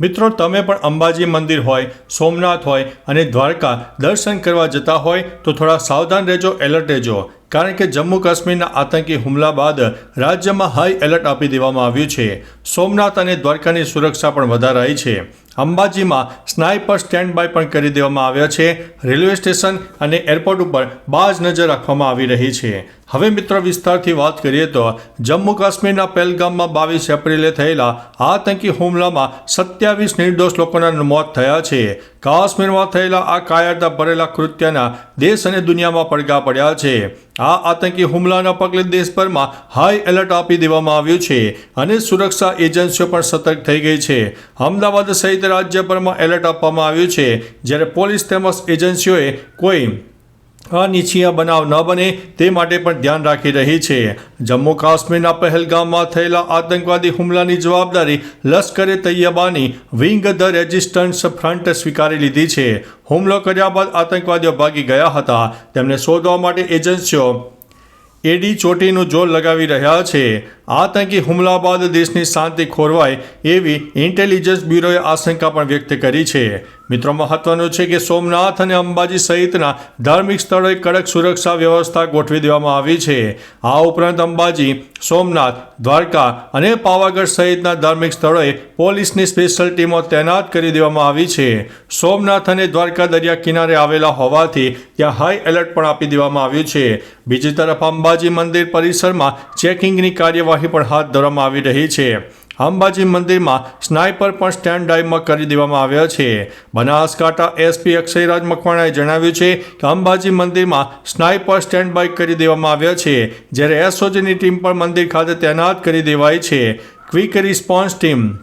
મિત્રો, તમે પણ અંબાજી મંદિર હોય, સોમનાથ હોય અને દ્વારકા દર્શન કરવા જતા હોય, તો થોડા સાવધાન રહેજો, એલર્ટ રહેજો. કારણ કે જમ્મુ કાશ્મીરના આતંકી હુમલા બાદ રાજ્યમાં હાઈ એલર્ટ આપી દેવામાં આવ્યું છે. સોમનાથ અને દ્વારકાની સુરક્ષા પણ વધારાઈ છે. અંબાજીમાં સ્નાઇપર સ્ટેન્ડ બાય પણ કરી દેવામાં આવ્યા છે. રેલવે સ્ટેશન અને એરપોર્ટ ઉપર બાજ નજર રાખવામાં આવી રહી છે. હવે મિત્રો વિસ્તારથી વાત કરીએ તો જમ્મુ કાશ્મીરના પહેલગામમાં બાવીસ એપ્રિલે થયેલા આતંકી હુમલામાં સત્યાવીસ નિર્દોષ લોકોના મોત થયા છે. કાશ્મીરમાં થયેલા આ કાયરતા ભરેલા કૃત્યના દેશ અને દુનિયામાં પડઘા પડ્યા છે. આ આતંકી હુમલાના પગલે દેશભરમાં હાઈ એલર્ટ આપી દેવામાં આવ્યું છે અને સુરક્ષા એજન્સીઓ પણ સતર્ક થઈ ગઈ છે. અમદાવાદ સહિત રાજ્યભરમાં એલર્ટ આપવામાં આવ્યું છે. જ્યારે પોલીસ તેમજ એજન્સીઓએ કોઈ અનિચ્છીય બનાવ ન બને તે માટે પણ ધ્યાન રાખી રહી છે. જમ્મુ કાશ્મીરના પહેલગામમાં થયેલા આતંકવાદી હુમલાની જવાબદારી લશ્કરે તૈયબાની વિંગ ધ રેઝિસ્ટન્સ ફ્રન્ટ સ્વીકારી લીધી છે. હુમલો કર્યા બાદ આતંકવાદીઓ ભાગી ગયા હતા. તેમને શોધવા માટે એજન્સીઓ એડી ચોટીનું જોર લગાવી રહ્યા છે. આતંકી હુમલા બાદ દેશની શાંતિ ખોરવાય એવી ઇન્ટેલિજન્સ બ્યુરોએ આશંકા પણ વ્યક્ત કરી છે. મિત્રો, મહત્વનું છે કે સોમનાથ અને અંબાજી સહિતના ધાર્મિક સ્થળોએ કડક સુરક્ષા વ્યવસ્થા ગોઠવી દેવામાં આવી છે. આ ઉપરાંત અંબાજી, સોમનાથ, દ્વારકા અને પાવાગઢ સહિતના ધાર્મિક સ્થળોએ પોલીસની સ્પેશિયલ ટીમો તૈનાત કરી દેવામાં આવી છે. સોમનાથ અને દ્વારકા દરિયા કિનારે આવેલા હોવાથી ત્યાં હાઈ એલર્ટ પણ આપી દેવામાં આવ્યું છે. બીજી તરફ અંબાજી મંદિર પરિસરમાં ચેકિંગની કાર્યવાહી પણ હાથ ધરવામાં આવી રહી છે. અંબાજી મંદિરમાં સ્નાઇપર પણ સ્ટેન્ડ ડાઈવમાં કરી દેવામાં આવ્યા છે. બનાસકાંઠા એસપી અક્ષયરાજ મકવાણાએ જણાવ્યું છે કે અંબાજી મંદિરમાં સ્નાઇપર સ્ટેન્ડ બાય કરી દેવામાં આવ્યા છે. જ્યારે એસઓજીની ટીમ પણ મંદિર ખાતે તૈનાત કરી દેવાઈ છે. ક્વિક રિસ્પોન્સ ટીમ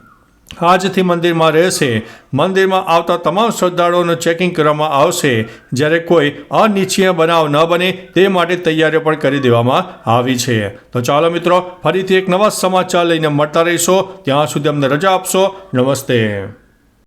આજથી મંદિરમાં રહેશે. મંદિરમાં આવતા તમામ શ્રદ્ધાળુઓનું ચેકિંગ કરવામાં આવશે. જ્યારે કોઈ અનિચ્છનીય બનાવ ન બને તે માટે તૈયારીઓ પણ કરી દેવામાં આવી છે. તો ચાલો મિત્રો, ફરીથી એક નવા સમાચાર લઈને મળતા રહીશો. ત્યાં સુધી અમને રજા આપશો. નમસ્તે.